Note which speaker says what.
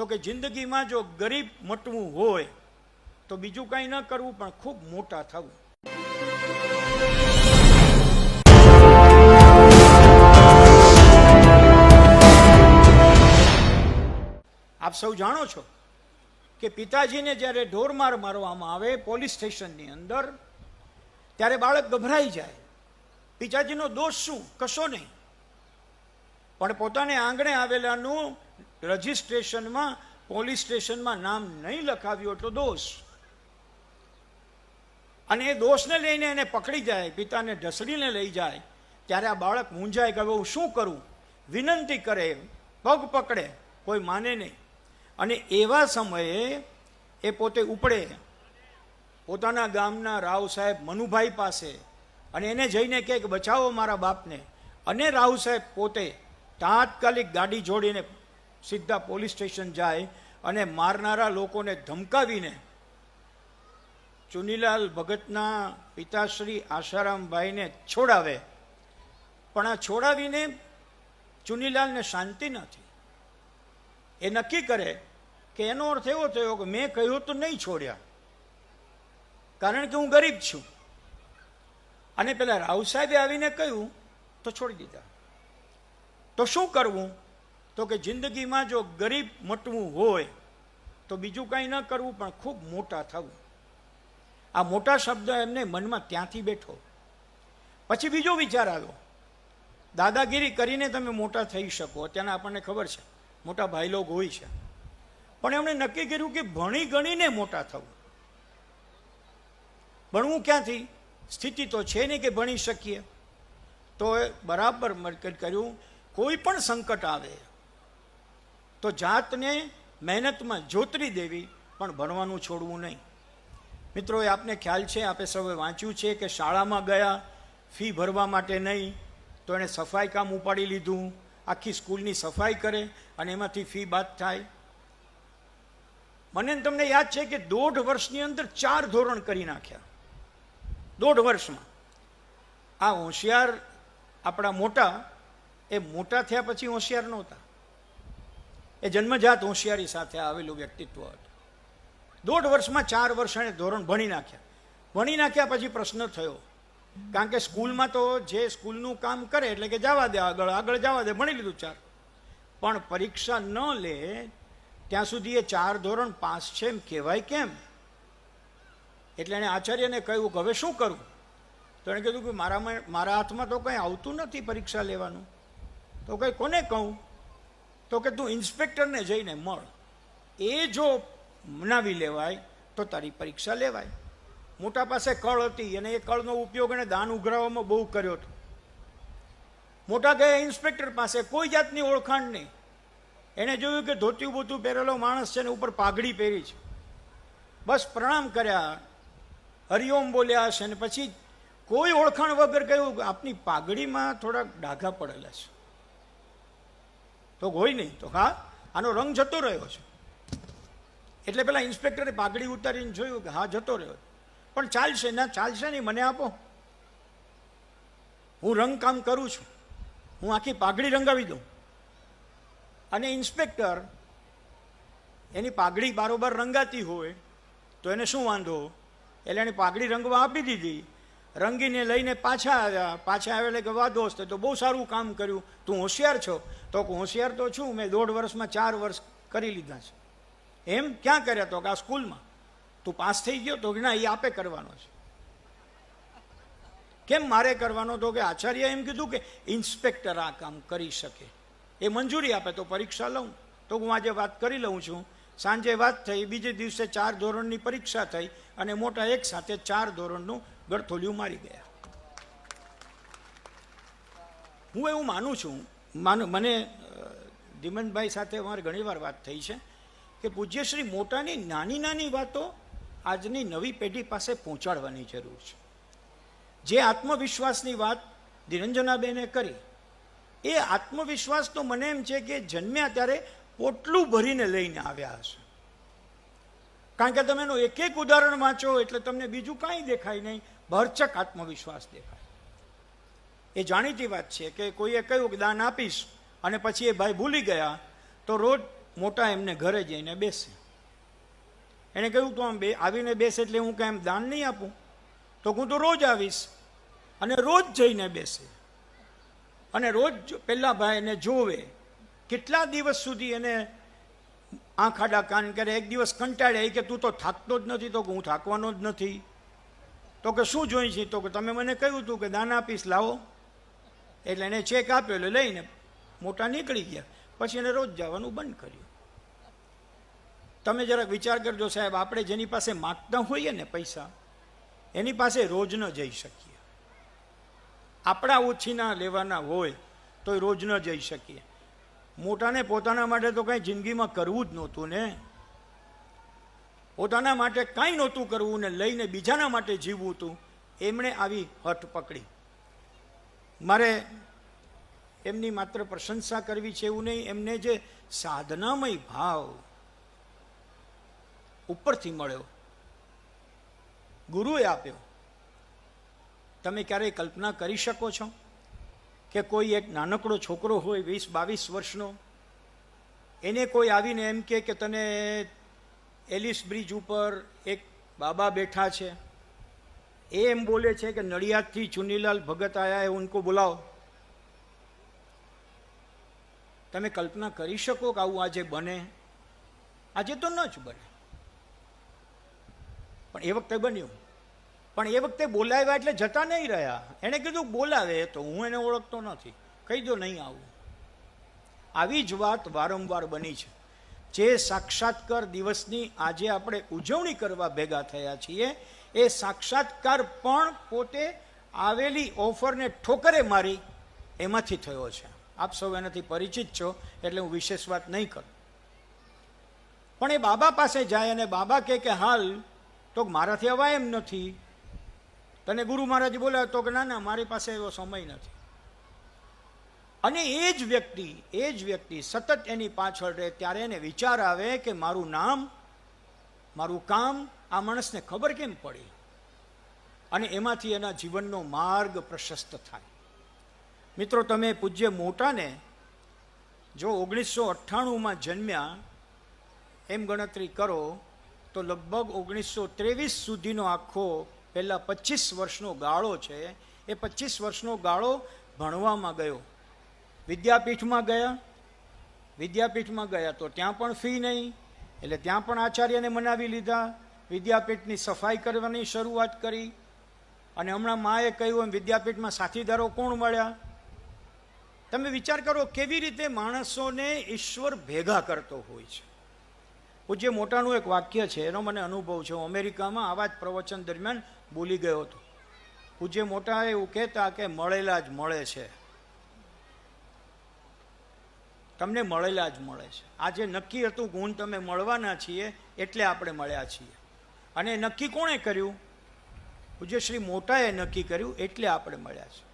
Speaker 1: તો કે જિંદગીમાં જો ગરીબ મટવું હોય, તો બીજું કાંઈ ન કરવું, પણ ખૂબ મોટા થવું. આપ સૌ જાણો છો કે પિતાજીને જ્યારે ઢોરમાર મારવામાં આવે પોલીસ સ્ટેશનની અંદર, ત્યારે બાળક ગભરાઈ જાય. પિતાજીનો દોષ શું? કશો નહીં. પણ પોતાને આંગણે આવેલાનું રજિસ્ટ્રેશનમાં, પોલીસ સ્ટેશનમાં નામ નહીં લખાવ્યું એટલો દોષ. અને એ દોષને લઈને એને પકડી જાય, પિતાને ઢસડીને લઈ જાય, ત્યારે આ બાળક મૂંઝાય કે હું શું કરું? વિનંતી કરે, પગ પકડે, કોઈ માને નહીં. અને એવા સમયે એ પોતે ઉપડે. પોતાના ગામના રાવ સાહેબ મનુભાઈ પાસે અને એને જઈને કહે કે, બચાવો મારા બાપને. અને રાવ સાહેબ પોતે તાત્કાલિક ગાડી જોડીને સીધા પોલીસ સ્ટેશન જાય અને મારનારા લોકોને ધમકાવીને ચુનીલાલ ભગતના પિતાશ્રી આશારામભાઈને છોડાવે. પણ આ છોડાવીને ચુનીલાલને શાંતિ નથી. એ નક્કી કરે કે એનો અર્થ એવો થયો કે મેં કહ્યું તો નહીં છોડ્યા. કારણ કે હું ગરીબ છું. અને પેલા રાવ સાહેબે આવીને કહ્યું તો છોડી દીધા. તો શું કરવું? તો કે જિંદગીમાં જો ગરીબ મટવું હોય, તો બીજું કાંઈ ન કરવું, પણ ખૂબ મોટા થવું. આ મોટા શબ્દ એમને મનમાં ત્યાંથી બેઠો. પછી બીજો વિચાર આવ્યો. દાદાગીરી કરીને તમે મોટા થઈ શકો, અત્યારના આપણને ખબર છે, મોટા ભાઈ લોગ હોય છે. પણ એમણે નક્કી કર્યું કે ભણી ગણીને મોટા થવું. ભણવું ક્યાંથી? સ્થિતિ તો છે નહીં કે ભણી શકીએ. તો બરાબર કર્યું, કોઈ પણ સંકટ આવે તો જાતને મહેનતમાં જોતરી દેવી, પણ ભણવાનું છોડવું નહીં. મિત્રો, એ આપને ખ્યાલ છે, આપે સૌએ વાંચ્યું છે કે શાળામાં ગયા, ફી ભરવા માટે નહીં, તો એણે સફાઈ કામ ઉપાડી લીધું, આખી સ્કૂલની સફાઈ કરે, અને એમાંથી ફી બાદ થાય. મને તમને યાદ છે કે દોઢ વર્ષની અંદર ચાર ધોરણ કરી નાખ્યા. દોઢ વર્ષમાં. આ હોશિયાર આપણા મોટા, એ મોટા થયા પછી હોશિયાર નહોતા. એ જન્મજાત હોશિયારી સાથે આવેલું વ્યક્તિત્વ હતું. દોઢ વર્ષમાં ચાર વર્ષ એણે ધોરણ ભણી નાખ્યા. ભણી નાખ્યા પછી પ્રશ્ન થયો, કારણ કે સ્કૂલમાં તો જે સ્કૂલનું કામ કરે એટલે કે જવા દે, આગળ આગળ જવા દે, ભણી લીધું ચાર. પણ પરીક્ષા ન લે, ત્યાં સુધી એ ચાર ધોરણ પાસ છે એમ કહેવાય કેમ? એટલે એણે આચાર્યને કહ્યું કે હવે શું કરું? તો એણે કીધું કે મારામાં, મારા હાથમાં તો કંઈ આવતું નથી પરીક્ષા લેવાનું. તો કંઈ કોને કહું? તો કે તું ઇન્સ્પેક્ટરને જઈને મળ. એ જો મનાવી લેવાય, તો તારી પરીક્ષા લેવાય. મોટા પાસે કળ હતી અને એ કળનો ઉપયોગ એણે દાન ઉઘરાવવામાં બહુ કર્યો હતો. મોટા ગયા ઇન્સ્પેક્ટર પાસે કોઈ જાતની ઓળખાણ નહીં. એણે જોયું કે ધોતિયું બોતું પહેરેલો માણસ છે ને ઉપર પાઘડી પહેરી છે. બસ પ્રણામ કર્યા. હરિઓમ બોલ્યા છે ને પછી કોઈ ઓળખાણ વગર કહ્યું આપની પાઘડીમાં થોડાક ડાઘા પડેલા છે. તો કોઈ નહીં. તો હા, આનો રંગ જતો રહ્યો છે. એટલે પેલા ઇન્સ્પેક્ટરે પાઘડી ઉતારીને જોયું કે હા, જતો રહ્યો પણ ચાલશે ના, ચાલશે નહીં, મને આપો. હું રંગકામ કરું છું. હું આખી પાઘડી રંગાવી દઉં. અને ઇન્સ્પેક્ટર એની પાઘડી બારોબાર રંગાતી હોય, તો એને શું વાંધો? એટલે એની પાઘડી રંગવા આપી દીધી. રંગીને લઈને પાછા આવ્યા. પાછા આવેલા કે, વાહ દોસ્ત તો બહુ સારું કામ કર્યું. તું હોશિયાર છો. તો કે હોશિયાર તો છું. મેં દોઢ વર્ષમાં ચાર વર્ષ કરી લીધા છે. એમ? ક્યાં કર્યા તો? કે આ સ્કૂલમાં? તું પાસ થઈ ગયો તો ના એ આપે કરવાનો છે. કેમ મારે કરવાનો? તો કે આચાર્ય એમ કીધું કે ઇન્સ્પેક્ટર આ કામ કરી શકે. એ મંજૂરી આપે તો પરીક્ષા લઉં. તો હું આજે વાત કરી લઉં છું. સાંજે વાત થઈ. બીજે દિવસે ચાર ધોરણની પરીક્ષા થઈ અને મોટા એક સાથે ચાર ધોરણનું ગળથોલિયું મારી ગયા. હું એવું માનું છું, માનું, મને ધીમનભાઈ સાથે અમારે ઘણીવાર વાત થઈ છે કે પૂજ્યશ્રી મોટાની નાની નાની વાતો આજની નવી પેઢી પાસે પહોંચાડવાની જરૂર છે. જે આત્મવિશ્વાસની વાત નિરંજનાબેને કરી, એ આત્મવિશ્વાસ તો મને એમ છે કે જન્મ્યા ત્યારે પોટલું ભરીને લઈને આવ્યા હશે. કારણ કે તમે એનું એક એક ઉદાહરણ વાંચો એટલે તમને બીજું કાંઈ દેખાય નહીં. ભરચક આત્મવિશ્વાસ દેખાય. એ જાણીતી વાત છે કે કોઈએ કહ્યું કે દાન આપીશ અને પછી એ ભાઈ ભૂલી ગયા, તો રોજ મોટા એમને ઘરે જઈને બેસે. એણે કહ્યું, તો આમ બે, આવીને બેસે એટલે હું કાંઈ દાન નહીં આપું. તો હું તો રોજ આવીશ અને રોજ જઈને બેસે. અને રોજ પહેલાં ભાઈ એને જોવે, કેટલા દિવસ સુધી એને આંખ આડા કાન કરે, એક દિવસ કંટાળે કે તું તો થાકતો જ નથી, તો હું થાકવાનો જ નથી. તો કે શું જોઈ છે? તો કે તમે મને કહ્યું હતું કે દાના પીસ લાવો. એટલે એને ચેક આપ્યો, એટલે લઈને મોટા નીકળી ગયા. પછી એને રોજ જવાનું બંધ કર્યું. તમે જરાક વિચાર કરજો સાહેબ, આપણે જેની પાસે માગતા હોઈએ ને પૈસા, એની પાસે રોજ ન જઈ શકીએ. આપણા ઓછીના લેવાના હોય તો રોજ ન જઈ શકીએ. મોટાને પોતાના માટે તો કંઈ જિંદગીમાં કરવું જ નહોતું ને. પોતાના માટે કાંઈ નહોતું કરવું ને લઈને બીજાના માટે જીવવું હતું, એમણે આવી હઠ પકડી. મારે એમની માત્ર પ્રશંસા કરવી છે એવું નહીં, એમને જે સાધનામય ભાવ ઉપરથી મળ્યો, ગુરુએ આપ્યો. તમે ક્યારેય કલ્પના કરી શકો છો કે કોઈ એક નાનકડો છોકરો હોય, વીસ બાવીસ વર્ષનો, એને કોઈ આવીને એમ કે તને એલિસ બ્રિજ ઉપર એક બાબા બેઠા છે. એ એમ બોલે છે કે નડિયાદથી ચુનીલાલ ભગત આયા એ ઉनको બોલાવો. તમે કલ્પના કરી શકો કે આવું આજે બને? આજે તો ન જ બને. પણ એ વખતે બન્યું. પણ એ વખતે બોલાવ્યા એટલે જતા નહીં રહ્યા. એણે કીધું, બોલાવે તો, હું એને ઓળખતો નથી. કહી દો નહીં આવું. આવી જ વાત વારંવાર બની છે. જે સાક્ષાત્કાર દિવસની આજે આપણે ઉજવણી કરવા ભેગા થયા છીએ, એ સાક્ષાત્કાર પણ પોતે આવેલી ઓફરને ઠોકરે મારી એમાંથી થયો છે. આપ સૌ એનાથી પરિચિત છો, એટલે હું વિશેષ વાત નહીં કરું. પણ એ બાબા પાસે જાય અને બાબા કહે કે, હાલ, તો મારાથી અવાય એમ નથી. તને ગુરુ મહારાજ બોલાવે તો કે, ના ના, મારી પાસે એવો સમય નથી. અને એ જ વ્યક્તિ, એ જ વ્યક્તિ સતત એની પાછળ રહે ત્યારે એને વિચાર આવે કે મારું નામ, મારું કામ આ માણસને ખબર કેમ પડી? અને એમાંથી એના જીવનનો માર્ગ પ્રશસ્ત થાય. મિત્રો, તમે પૂજ્ય મોટાને જો ઓગણીસો અઠ્ઠાણુંમાં જન્મ્યા, એમ ગણતરી કરો, તો લગભગ ઓગણીસો ત્રેવીસ સુધીનો આખો પહેલાં પચીસ વર્ષનો ગાળો છે. એ પચીસ વર્ષનો ગાળો ભણવામાં ગયો. વિદ્યાપીઠમાં ગયા વિદ્યાપીઠમાં ગયા તો ત્યાં પણ ફી નહીં, એટલે ત્યાં પણ આચાર્યને મનાવી લીધા, વિદ્યાપીઠની સફાઈ કરવાની શરૂઆત કરી, અને હમણાં માએ કહ્યું એમ, વિદ્યાપીઠમાં સાથીદારો કોણ મળ્યા? તમે વિચાર કરો કેવી રીતે માણસોને ઈશ્વર ભેગા કરતો હોય છે. પૂજ્ય, મોટાનું એક વાક્ય છે, એનો મને અનુભવ છે. હું અમેરિકામાં આવા જ પ્રવચન દરમિયાન બોલી ગયો હતો. પૂજ્ય, મોટા એવું કહેતા કે મળેલા જ મળે છે. તમને મળેલા જ મળે છે. આજે નક્કી હતું ગુણ તમે મળવાના છીએ એટલે આપણે મળ્યા છીએ. અને નક્કી કોણે કર્યું? પૂજ્ય મોટાએ નક્કી કર્યું એટલે આપણે મળ્યા છે